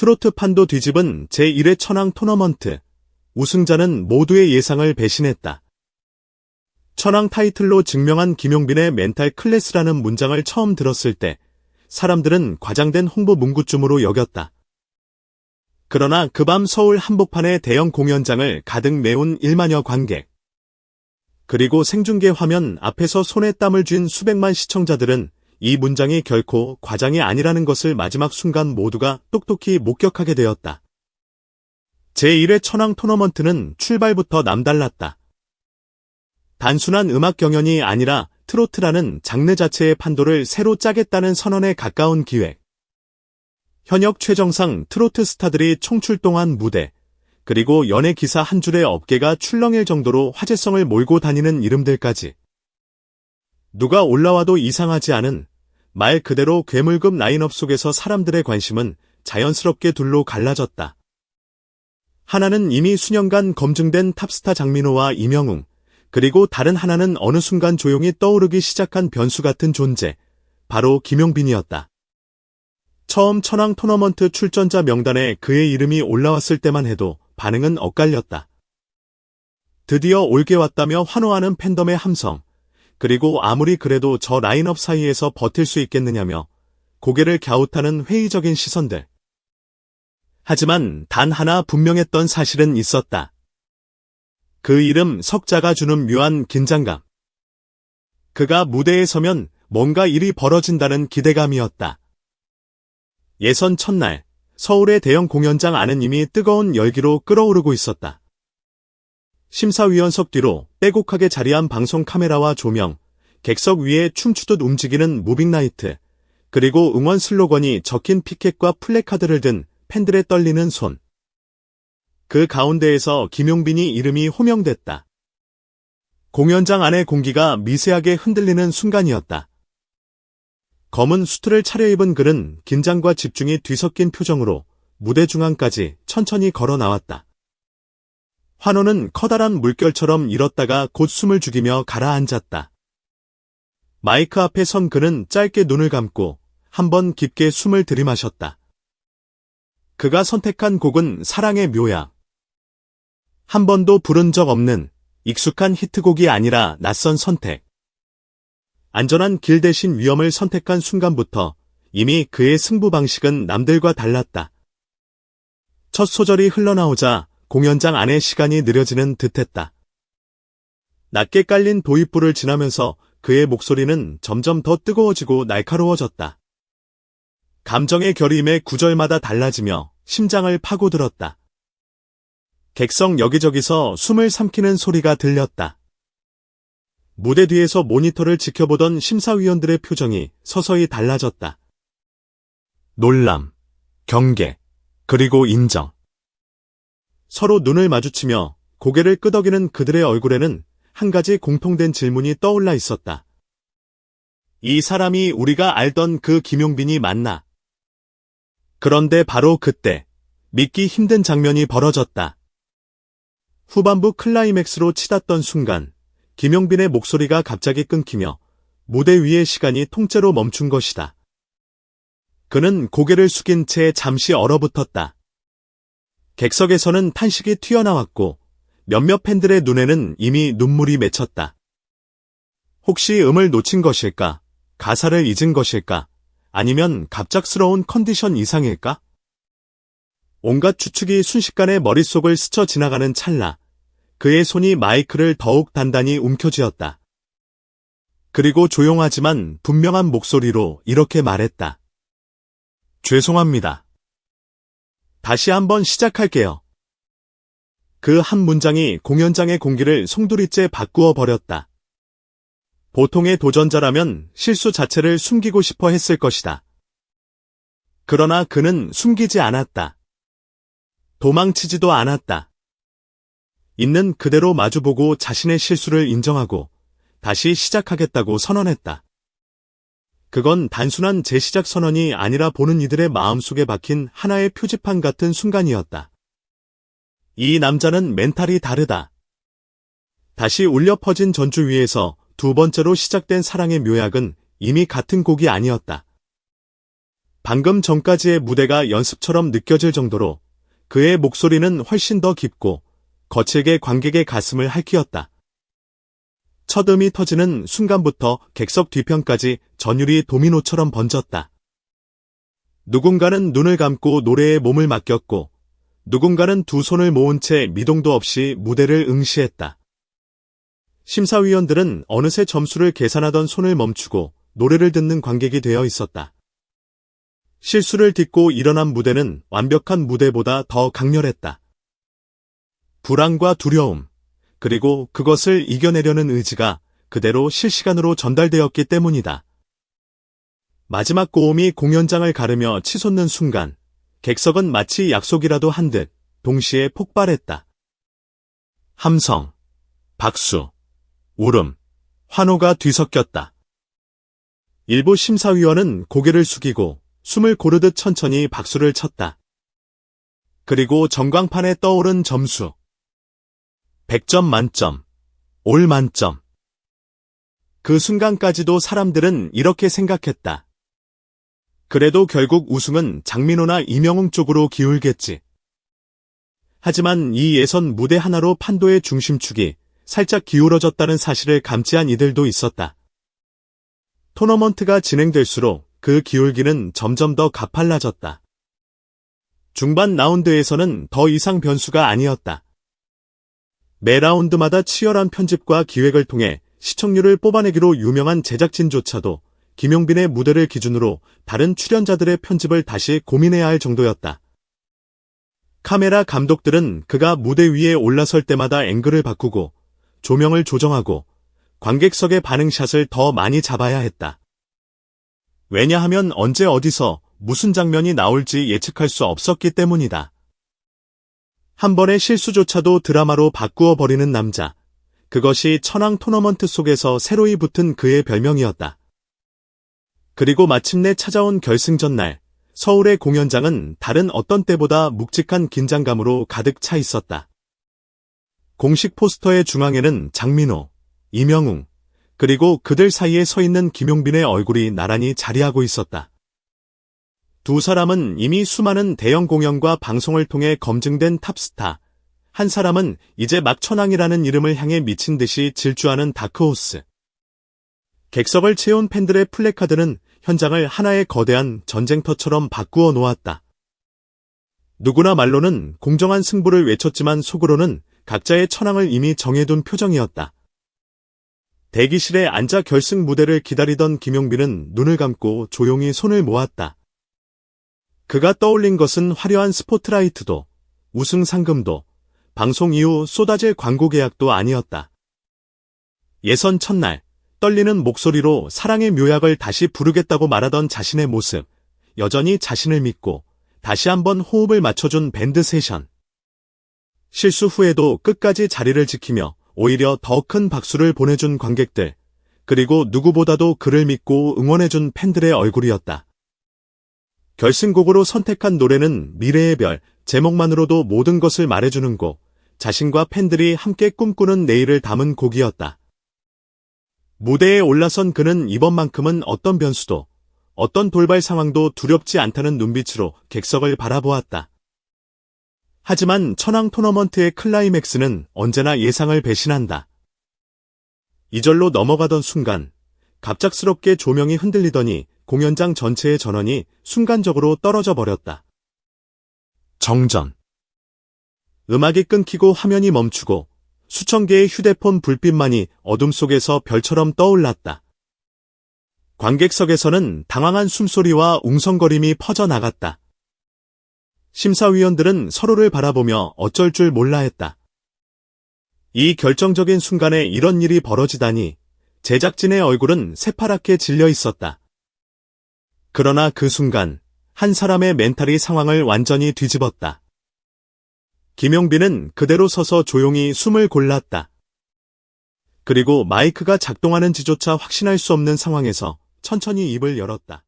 트로트 판도 뒤집은 제1회 천왕 토너먼트. 우승자는 모두의 예상을 배신했다. 천왕 타이틀로 증명한 김용빈의 멘탈 클래스라는 문장을 처음 들었을 때 사람들은 과장된 홍보 문구쯤으로 여겼다. 그러나 그 밤 서울 한복판의 대형 공연장을 가득 메운 1만여 관객. 그리고 생중계 화면 앞에서 손에 땀을 쥔 수백만 시청자들은 이 문장이 결코 과장이 아니라는 것을 마지막 순간 모두가 똑똑히 목격하게 되었다. 제1회 천왕 토너먼트는 출발부터 남달랐다. 단순한 음악 경연이 아니라 트로트라는 장르 자체의 판도를 새로 짜겠다는 선언에 가까운 기획. 현역 최정상 트로트 스타들이 총출동한 무대, 그리고 연예 기사 한 줄의 업계가 출렁일 정도로 화제성을 몰고 다니는 이름들까지. 누가 올라와도 이상하지 않은 말 그대로 괴물급 라인업 속에서 사람들의 관심은 자연스럽게 둘로 갈라졌다. 하나는 이미 수년간 검증된 탑스타 장민호와 이명웅, 그리고 다른 하나는 어느 순간 조용히 떠오르기 시작한 변수 같은 존재, 바로 김용빈이었다. 처음 천왕 토너먼트 출전자 명단에 그의 이름이 올라왔을 때만 해도 반응은 엇갈렸다. 드디어 올게 왔다며 환호하는 팬덤의 함성, 그리고 아무리 그래도 저 라인업 사이에서 버틸 수 있겠느냐며 고개를 갸웃하는 회의적인 시선들. 하지만 단 하나 분명했던 사실은 있었다. 그 이름 석자가 주는 묘한 긴장감. 그가 무대에 서면 뭔가 일이 벌어진다는 기대감이었다. 예선 첫날, 서울의 대형 공연장 안은 이미 뜨거운 열기로 끓어오르고 있었다. 심사위원 석 뒤로 빼곡하게 자리한 방송 카메라와 조명, 객석 위에 춤추듯 움직이는 무빙나이트, 그리고 응원 슬로건이 적힌 피켓과 플래카드를 든 팬들의 떨리는 손. 그 가운데에서 김용빈이 이름이 호명됐다. 공연장 안의 공기가 미세하게 흔들리는 순간이었다. 검은 수트를 차려입은 그는 긴장과 집중이 뒤섞인 표정으로 무대 중앙까지 천천히 걸어 나왔다. 환호는 커다란 물결처럼 일었다가 곧 숨을 죽이며 가라앉았다. 마이크 앞에 선 그는 짧게 눈을 감고 한 번 깊게 숨을 들이마셨다. 그가 선택한 곡은 사랑의 묘약. 한 번도 부른 적 없는 익숙한 히트곡이 아니라 낯선 선택. 안전한 길 대신 위험을 선택한 순간부터 이미 그의 승부 방식은 남들과 달랐다. 첫 소절이 흘러나오자 공연장 안의 시간이 느려지는 듯했다. 낮게 깔린 도입부를 지나면서 그의 목소리는 점점 더 뜨거워지고 날카로워졌다. 감정의 결임에 구절마다 달라지며 심장을 파고들었다. 객석 여기저기서 숨을 삼키는 소리가 들렸다. 무대 뒤에서 모니터를 지켜보던 심사위원들의 표정이 서서히 달라졌다. 놀람, 경계, 그리고 인정. 서로 눈을 마주치며 고개를 끄덕이는 그들의 얼굴에는 한 가지 공통된 질문이 떠올라 있었다. 이 사람이 우리가 알던 그 김용빈이 맞나? 그런데 바로 그때 믿기 힘든 장면이 벌어졌다. 후반부 클라이맥스로 치닫던 순간 김용빈의 목소리가 갑자기 끊기며 무대 위의 시간이 통째로 멈춘 것이다. 그는 고개를 숙인 채 잠시 얼어붙었다. 객석에서는 탄식이 튀어나왔고 몇몇 팬들의 눈에는 이미 눈물이 맺혔다. 혹시 음을 놓친 것일까? 가사를 잊은 것일까? 아니면 갑작스러운 컨디션 이상일까? 온갖 추측이 순식간에 머릿속을 스쳐 지나가는 찰나, 그의 손이 마이크를 더욱 단단히 움켜쥐었다. 그리고 조용하지만 분명한 목소리로 이렇게 말했다. 죄송합니다. 다시 한번 시작할게요. 그 한 문장이 공연장의 공기를 송두리째 바꾸어 버렸다. 보통의 도전자라면 실수 자체를 숨기고 싶어 했을 것이다. 그러나 그는 숨기지 않았다. 도망치지도 않았다. 있는 그대로 마주보고 자신의 실수를 인정하고 다시 시작하겠다고 선언했다. 그건 단순한 재시작 선언이 아니라 보는 이들의 마음속에 박힌 하나의 표지판 같은 순간이었다. 이 남자는 멘탈이 다르다. 다시 울려 퍼진 전주 위에서 두 번째로 시작된 사랑의 묘약은 이미 같은 곡이 아니었다. 방금 전까지의 무대가 연습처럼 느껴질 정도로 그의 목소리는 훨씬 더 깊고 거칠게 관객의 가슴을 핥히었다. 첫 음이 터지는 순간부터 객석 뒤편까지 전율이 도미노처럼 번졌다. 누군가는 눈을 감고 노래에 몸을 맡겼고 누군가는 두 손을 모은 채 미동도 없이 무대를 응시했다. 심사위원들은 어느새 점수를 계산하던 손을 멈추고 노래를 듣는 관객이 되어 있었다. 실수를 딛고 일어난 무대는 완벽한 무대보다 더 강렬했다. 불안과 두려움, 그리고 그것을 이겨내려는 의지가 그대로 실시간으로 전달되었기 때문이다. 마지막 고음이 공연장을 가르며 치솟는 순간, 객석은 마치 약속이라도 한 듯 동시에 폭발했다. 함성, 박수, 울음, 환호가 뒤섞였다. 일부 심사위원은 고개를 숙이고 숨을 고르듯 천천히 박수를 쳤다. 그리고 전광판에 떠오른 점수. 100점 만점, 올 만점. 그 순간까지도 사람들은 이렇게 생각했다. 그래도 결국 우승은 장민호나 이명웅 쪽으로 기울겠지. 하지만 이 예선 무대 하나로 판도의 중심축이 살짝 기울어졌다는 사실을 감지한 이들도 있었다. 토너먼트가 진행될수록 그 기울기는 점점 더 가팔라졌다. 중반 라운드에서는 더 이상 변수가 아니었다. 매 라운드마다 치열한 편집과 기획을 통해 시청률을 뽑아내기로 유명한 제작진조차도 김용빈의 무대를 기준으로 다른 출연자들의 편집을 다시 고민해야 할 정도였다. 카메라 감독들은 그가 무대 위에 올라설 때마다 앵글을 바꾸고 조명을 조정하고 관객석의 반응샷을 더 많이 잡아야 했다. 왜냐하면 언제 어디서 무슨 장면이 나올지 예측할 수 없었기 때문이다. 한 번의 실수조차도 드라마로 바꾸어 버리는 남자. 그것이 천왕 토너먼트 속에서 새로이 붙은 그의 별명이었다. 그리고 마침내 찾아온 결승 전 날, 서울의 공연장은 다른 어떤 때보다 묵직한 긴장감으로 가득 차 있었다. 공식 포스터의 중앙에는 장민호, 이명웅, 그리고 그들 사이에 서 있는 김용빈의 얼굴이 나란히 자리하고 있었다. 두 사람은 이미 수많은 대형 공연과 방송을 통해 검증된 탑스타. 한 사람은 이제 막 천왕이라는 이름을 향해 미친 듯이 질주하는 다크호스. 객석을 채운 팬들의 플래카드는 현장을 하나의 거대한 전쟁터처럼 바꾸어 놓았다. 누구나 말로는 공정한 승부를 외쳤지만 속으로는 각자의 천왕을 이미 정해둔 표정이었다. 대기실에 앉아 결승 무대를 기다리던 김용빈은 눈을 감고 조용히 손을 모았다. 그가 떠올린 것은 화려한 스포트라이트도, 우승 상금도, 방송 이후 쏟아질 광고 계약도 아니었다. 예선 첫날, 떨리는 목소리로 사랑의 묘약을 다시 부르겠다고 말하던 자신의 모습, 여전히 자신을 믿고 다시 한번 호흡을 맞춰준 밴드 세션. 실수 후에도 끝까지 자리를 지키며 오히려 더 큰 박수를 보내준 관객들, 그리고 누구보다도 그를 믿고 응원해준 팬들의 얼굴이었다. 결승곡으로 선택한 노래는 미래의 별, 제목만으로도 모든 것을 말해주는 곡, 자신과 팬들이 함께 꿈꾸는 내일을 담은 곡이었다. 무대에 올라선 그는 이번만큼은 어떤 변수도, 어떤 돌발 상황도 두렵지 않다는 눈빛으로 객석을 바라보았다. 하지만 천왕 토너먼트의 클라이맥스는 언제나 예상을 배신한다. 이절로 넘어가던 순간 갑작스럽게 조명이 흔들리더니 공연장 전체의 전원이 순간적으로 떨어져 버렸다. 정전. 음악이 끊기고 화면이 멈추고 수천 개의 휴대폰 불빛만이 어둠 속에서 별처럼 떠올랐다. 관객석에서는 당황한 숨소리와 웅성거림이 퍼져나갔다. 심사위원들은 서로를 바라보며 어쩔 줄 몰라 했다. 이 결정적인 순간에 이런 일이 벌어지다니 제작진의 얼굴은 새파랗게 질려 있었다. 그러나 그 순간 한 사람의 멘탈이 상황을 완전히 뒤집었다. 김용빈은 그대로 서서 조용히 숨을 골랐다. 그리고 마이크가 작동하는지조차 확신할 수 없는 상황에서 천천히 입을 열었다.